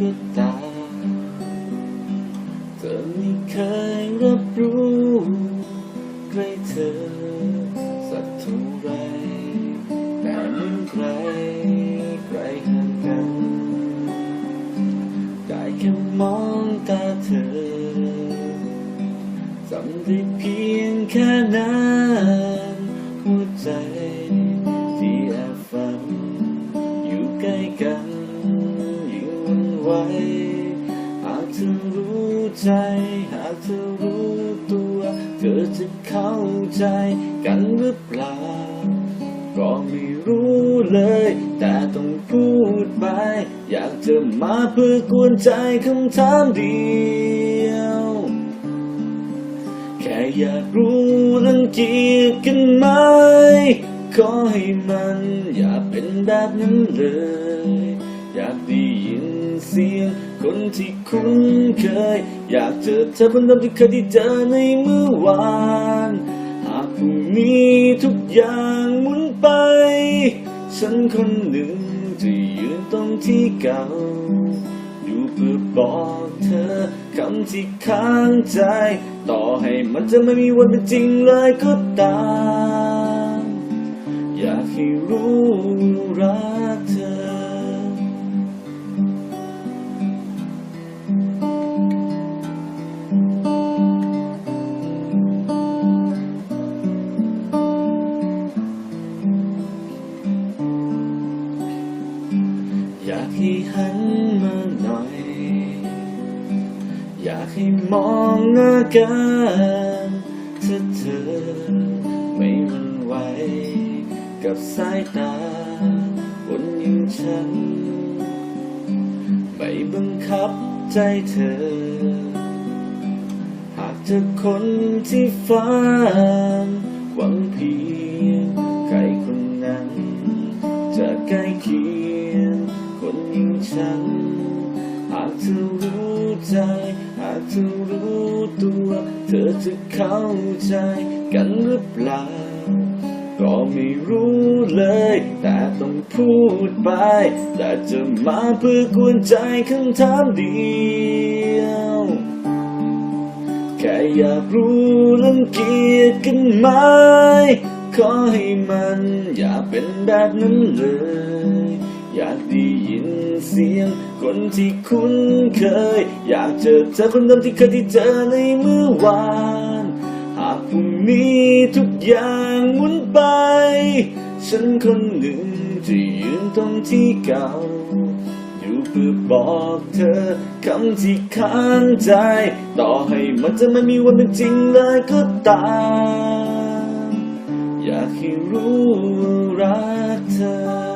ก็ ใจหากเธอรู้ตัวเธอจะเข้าใจกันหรือเปล่า ก็ไม่รู้เลย แต่ต้องพูดไป อยากจะมาเพื่อกวนใจคำถามเดียว แค่อยากรู้รังเกียจกันไหม ขอให้มันอย่าเป็นแบบนั้นเลย อยากได้ยินเสียงคนที่คุ้นเคย อยากเจอเธอเพิ่มเติมที่เคยที่เจอในเมื่อวาน หากพรุ่งนี้ทุกอย่างหมุนไป ฉันคนหนึ่งจะยืนตรงที่เก่า อยู่เพื่อบอกเธอคำที่ค้างใจ ต่อให้มันจะไม่มีวันเป็นจริงเลยก็ตาม อยากให้รู้รักเธอ หันมาหน่อย อยากให้มองหน้ากันถ้าเธอไม่หวันไหวกับสายตาคนอย่างฉัน ไม่บังคับใจเธอ หากเธอคนที่ฝันหวังเพียง ฉันหากเธอรู้ใจ หากเธอรู้ตัว เธอจะเข้าใจกันหรือเปล่า ก็ไม่รู้เลย แต่ต้องพูดไป แต่จะมาเพื่อกวนใจคำถามเดียว แค่อยากรู้รังเกียจกันไหมขอให้มันอย่าเป็นแบบนั้นเลย อยากได้ยินเสียง คนที่คุ้นเคย อยากเจอเธอคนเดิมที่เคยที่เจอในเมื่อวาน หากพรุ่งนี้ทุกอย่างหมุนไป ฉันคนหนึ่งจะยืนตรงที่เก่า อยู่เพื่อบอกเธอคำที่ค้างใจ ต่อให้มันจะไม่มีวันเป็นจริงเลยก็ตามอยากให้รู้ว่ารักเธอ